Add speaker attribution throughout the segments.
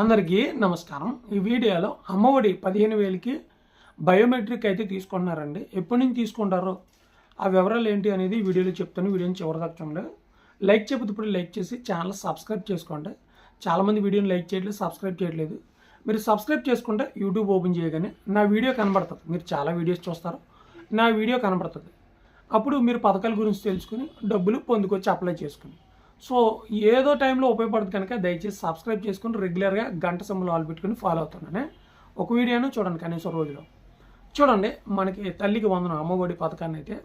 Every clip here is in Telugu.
Speaker 1: అందరికీ నమస్కారం. ఈ వీడియోలో అమ్మఒడి పదిహేను వేలకి బయోమెట్రిక్ అయితే తీసుకుంటున్నారండి ఎప్పటి నుంచి తీసుకుంటారో? ఆ వివరాలు ఏంటి అనేది వీడియోలో చెప్తాను. వీడియోని చివరిదాకా చూడండి. లైక్ చెప్పితే ఇప్పుడు లైక్ చేసి ఛానల్ సబ్స్క్రైబ్ చేసుకోండి. చాలామంది వీడియోని లైక్ చేయట్లేదు సబ్స్క్రైబ్ చేయట్లేదు. మీరు సబ్స్క్రైబ్ చేసుకుంటే యూట్యూబ్ ఓపెన్ చేయగానే నా వీడియో కనబడుతుంది. మీరు చాలా వీడియోస్ చూస్తారు. నా వీడియో కనబడుతుంది. అప్పుడు మీరు పథకాల గురించి తెలుసుకుని డబ్బులు పొందుకొచ్చి అప్లై చేసుకుని సో ఏదో టైంలో ఉపయోగపడుతుంది కనుక దయచేసి సబ్స్క్రైబ్ చేసుకుని రెగ్యులర్గా గంట సమ్ములు ఆల్ పెట్టుకుని ఫాలో అవుతున్నానే ఒక వీడియోను చూడండి కనీసం రోజులో. చూడండి మనకి తల్లికి వందన అమ్మఒడి పథకాన్ని అయితే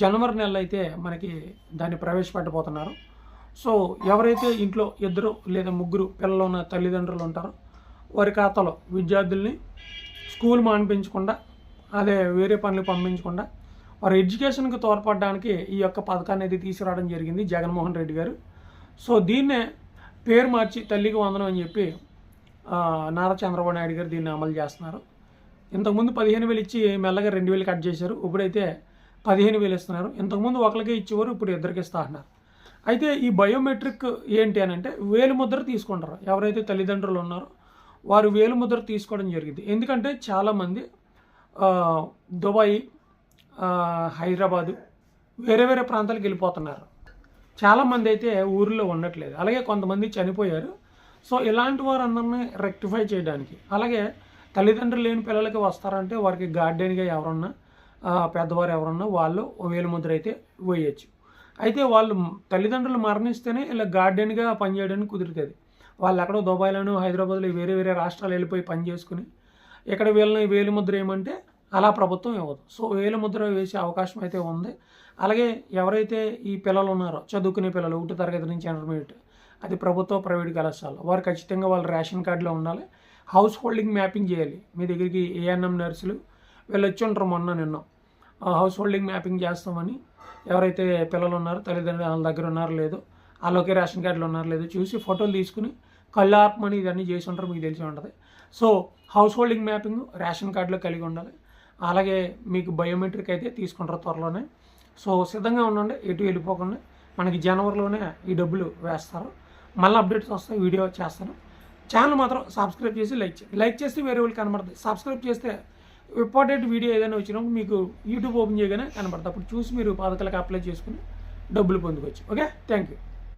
Speaker 1: జనవరి నెలలో అయితే మనకి దాన్ని ప్రవేశపెట్టబోతున్నారు. సో ఎవరైతే ఇంట్లో ఇద్దరు లేదా ముగ్గురు పిల్లలు ఉన్న తల్లిదండ్రులు ఉంటారో వారి ఖాతాలో విద్యార్థుల్ని స్కూల్ మానిపించకుండా అదే వేరే పనులు పంపించకుండా వారి ఎడ్యుకేషన్కి తోడ్పడడానికి ఈ యొక్క పథకాన్ని అయితే తీసుకురావడం జరిగింది జగన్మోహన్ రెడ్డి గారు. సో దీన్నే పేరు మార్చి తల్లికి వందనం అని చెప్పి నారా చంద్రబాబు నాయుడు గారు దీన్ని అమలు చేస్తున్నారు. ఇంతకుముందు పదిహేను వేలు ఇచ్చి మెల్లగా రెండు వేలు కట్ చేశారు. ఇప్పుడైతే పదిహేను వేలు ఇస్తున్నారు. ఇంతకుముందు ఒకరికే ఇచ్చేవారు ఇప్పుడు ఇద్దరికి ఇస్తా అంటున్నారు అయితే ఈ బయోమెట్రిక్ ఏంటి అని అంటే వేలు ముద్ర తీసుకుంటారు. ఎవరైతే తల్లిదండ్రులు ఉన్నారో వారు వేలు ముద్ర తీసుకోవడం జరిగింది. ఎందుకంటే చాలామంది దుబాయ్ హైదరాబాదు వేరే వేరే ప్రాంతాలకు వెళ్ళిపోతున్నారు. చాలామంది అయితే ఊరిలో ఉండట్లేదు. అలాగే కొంతమంది చనిపోయారు. సో ఇలాంటి వారందరినీ రెక్టిఫై చేయడానికి అలాగే తల్లిదండ్రులు లేని పిల్లలకి వస్తారంటే వారికి గార్డెన్గా ఎవరన్నా పెద్దవారు ఎవరన్నా వాళ్ళు వేలుముద్ర అయితే వేయచ్చు. అయితే వాళ్ళు తల్లిదండ్రులు మరణిస్తేనే ఇలా గార్డెన్గా పనిచేయడానికి కుదురుతుంది. వాళ్ళు ఎక్కడో దుబాయ్లోనూ హైదరాబాద్లో వేరే వేరే రాష్ట్రాలు వెళ్ళిపోయి పని చేసుకుని ఇక్కడ వీళ్ళని వేలుముద్ర ఏమంటే అలా ప్రభుత్వం ఇవ్వదు. సో వేలు ముద్ర వేసే అవకాశం అయితే ఉంది. అలాగే ఎవరైతే ఈ పిల్లలు ఉన్నారో చదువుకునే పిల్లలు ఒకటి తరగతి నుంచి ఇంటర్మీడియట్ అది ప్రభుత్వ ప్రైవేట్ కళాశాల వారు ఖచ్చితంగా వాళ్ళ రేషన్ కార్డులో ఉండాలి. హౌస్ హోల్డింగ్ మ్యాపింగ్ చేయాలి. మీ దగ్గరికి ఏఎన్ఎం నర్సులు వీళ్ళు వచ్చి ఉంటారు మొన్న నిన్న. హౌస్ హోల్డింగ్ మ్యాపింగ్ చేస్తామని ఎవరైతే పిల్లలు ఉన్నారో తల్లిదండ్రులు వాళ్ళ దగ్గర ఉన్నారో లేదో వాళ్ళకి రేషన్ కార్డులు ఉన్నారో లేదో చూసి ఫోటోలు తీసుకుని కళ్ళు ఆర్పమని ఇవన్నీ చేసి ఉంటారు మీకు తెలిసి ఉంటుంది. So house holding mapping ration కార్డులో కలిగి ఉండాలి. అలాగే మీకు బయోమెట్రిక్ అయితే తీసుకుంటారు త్వరలోనే. సో సిద్ధంగా ఉండండి ఎటు వెళ్ళిపోకుండా. మనకి జనవరిలోనే ఈ డబ్బులు వేస్తారు. మళ్ళీ అప్డేట్స్ వస్తాయి వీడియో చేస్తాను. ఛానల్ మాత్రం సబ్స్క్రైబ్ చేసి లైక్ చేయండి. లైక్ చేస్తే వేరే వాళ్ళకి కనబడుతుంది సబ్స్క్రైబ్ చేస్తే ఇంపార్టెంట్ వీడియో ఏదైనా వచ్చినప్పుడు మీకు యూట్యూబ్ ఓపెన్ చేయగానే కనబడుతుంది అప్పుడు చూసి మీరు పథకాలకు అప్లై చేసుకుని డబ్బులు పొందుకోవచ్చు. ఓకే? Thank you